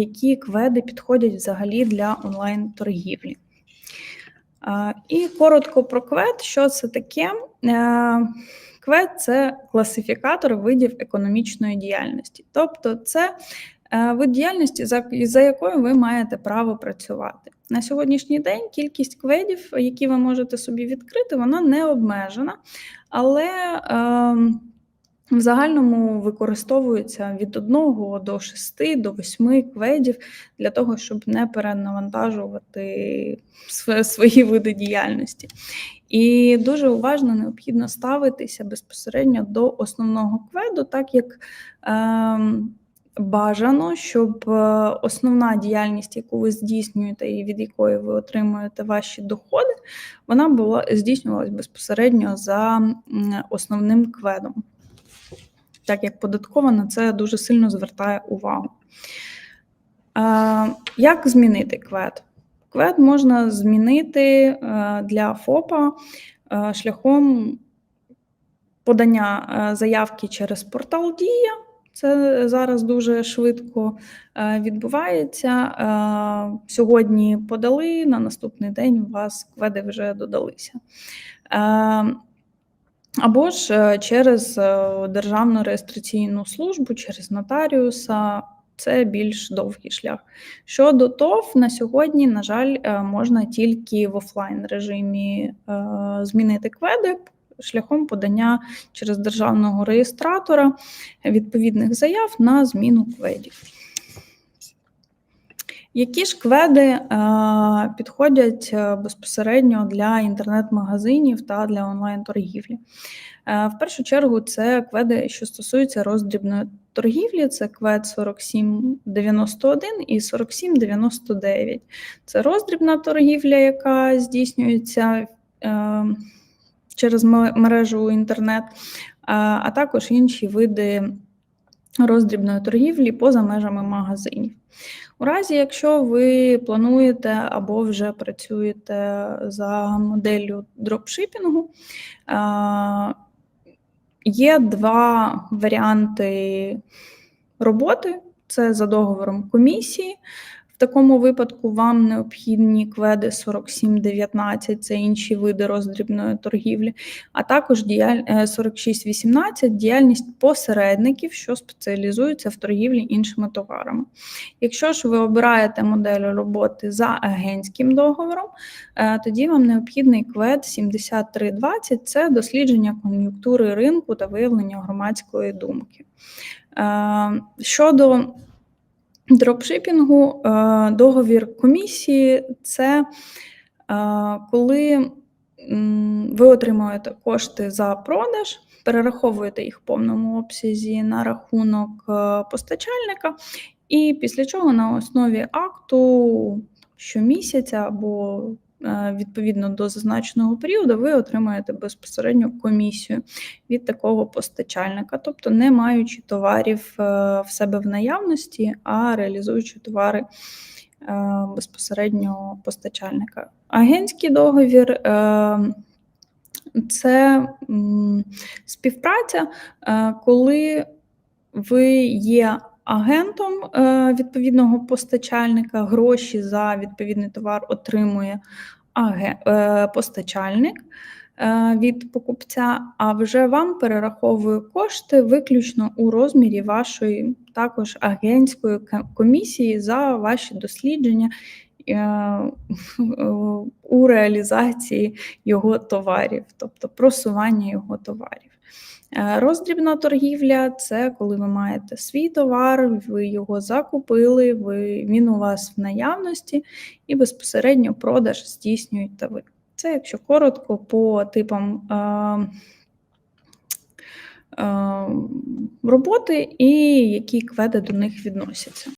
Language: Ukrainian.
які кведи підходять взагалі для онлайн-торгівлі. І коротко про квед, що це таке. Е, Квед це класифікатор видів економічної діяльності. Тобто, це е, вид діяльності, за, якою ви маєте право працювати. На сьогоднішній день кількість кведів, які ви можете собі відкрити, вона не обмежена, але е, в загальному використовується від 1 до 6 до 8 кведів для того, щоб не перенавантажувати свої види діяльності. І дуже уважно необхідно ставитися безпосередньо до основного кведу, так як е, бажано, щоб е, основна діяльність, яку ви здійснюєте і від якої ви отримуєте ваші доходи, вона була здійснювалась безпосередньо за основним кведом. Так як податкова на це дуже сильно звертає увагу. Як змінити квед? Квед можна змінити е, для ФОПа е, шляхом подання е, заявки через портал Дія. Це зараз дуже швидко відбувається. Сьогодні подали, на наступний день у вас кведи вже додалися. Або ж е, через е, Державну реєстраційну службу, через нотаріуса. Це більш довгий шлях. Щодо ТОВ, на сьогодні, на жаль, е, можна тільки в офлайн режимі змінити кведи шляхом подання через державного реєстратора відповідних заяв на зміну кведів. Які ж кведи е, підходять е, безпосередньо для інтернет-магазинів та для онлайн-торгівлі? Е, В першу чергу це кведи, що стосуються роздрібної торгівлі, це квед 4791 і 4799. Це роздрібна торгівля, яка здійснюється через мережу інтернет, а також інші види роздрібної торгівлі поза межами магазинів. У разі, якщо ви плануєте або вже працюєте за моделлю дропшипінгу, є два варіанти роботи: це за договором комісії. Такому випадку вам необхідні кведи 4719, це інші види роздрібної торгівлі, а також е, 4618 діяльність посередників, що спеціалізуються в торгівлі іншими товарами. Якщо ж ви обираєте модель роботи за агентським договором, е, тоді вам необхідний квед 7320 це дослідження кон'юнктури ринку та виявлення громадської думки. Е, Щодо дропшипінгу, е, договір комісії це е, коли ви отримуєте кошти за продаж, перераховуєте їх в повному обсязі на рахунок е, постачальника, і після чого на основі акту щомісяця або відповідно до зазначеного періоду ви отримаєте безпосередньо комісію від такого постачальника, тобто не маючи товарів е, в себе в наявності, а реалізуючи товари е, безпосередньо постачальника. Агентський договір е, це співпраця, е, коли ви є агентом е, відповідного постачальника, гроші за відповідний товар отримує е, постачальник е, від покупця, а вже вам перераховує кошти виключно у розмірі вашої також агентської комісії за ваші дослідження у реалізації його товарів, тобто просування його товарів. Е, Роздрібна торгівля це коли ви маєте свій товар, ви його закупили, ви, він у вас в наявності, і безпосередньо продаж здійснюєте ви. Це, якщо коротко, по типам е, е, роботи і які кведи до них відносяться.